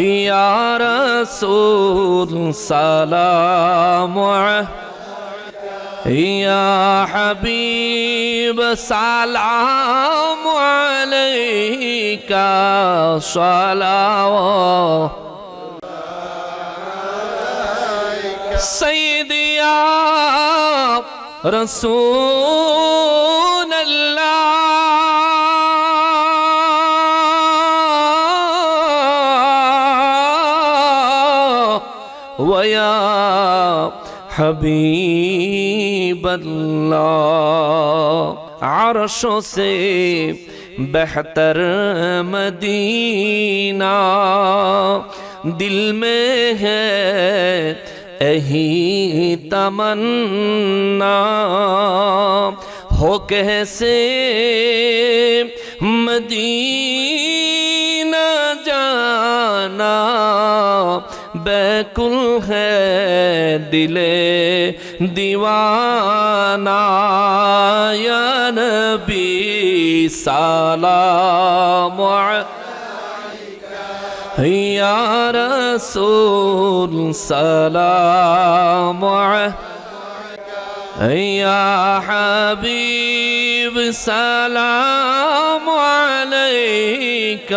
يا رسول سلام يا حبيب سلام عليك. صلوات سيدي يا رسول الله. ويا حبیب اللہ عرشوں سے بہتر مدینہ دل میں ہے اہی تمنا ہو کیسے مدینہ کل ہے دل دیوانہ یا نبی سلام یا رسول سلام عليك يا حبیب سلام عليك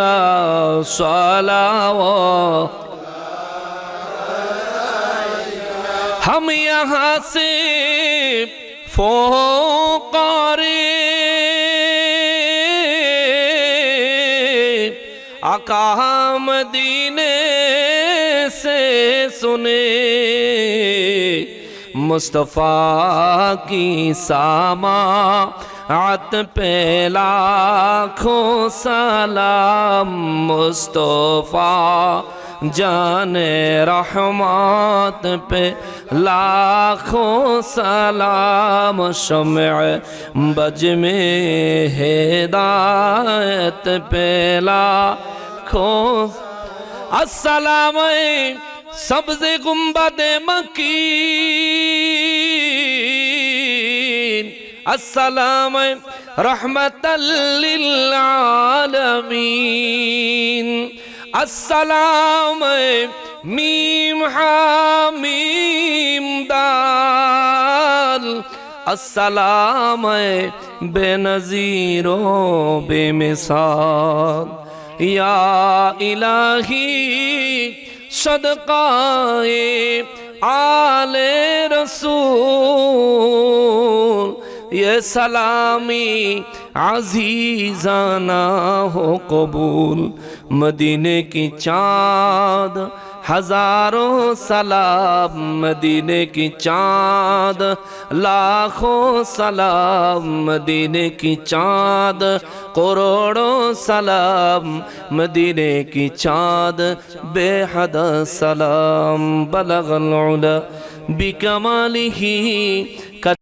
صلوات ہم یہاں سے فوقارے آقا مدینے سے سنے مصطفیٰ کی ساما عت پہ لاکھوں سلام مصطفیٰ جان رحمت پہ لاکھوں سلام شمع بج میں ہدایت پہ لاکھوں السلام سبز گنبد مکین۔ السلام رحمت للعالمین۔ السلام میم حامیم دال السلام بے نظیر و بے مثال یا الہی صدقہ آل رسول یہ سلامی عزیزانہ ہو قبول مدینے کی چاند، ہزاروں سلام مدینے کی چاند، لاکھوں سلام مدینے کی چاند، کروڑوں سلام مدینے کی چاند۔ بے حد سلام، بلغ العلا بکمالہ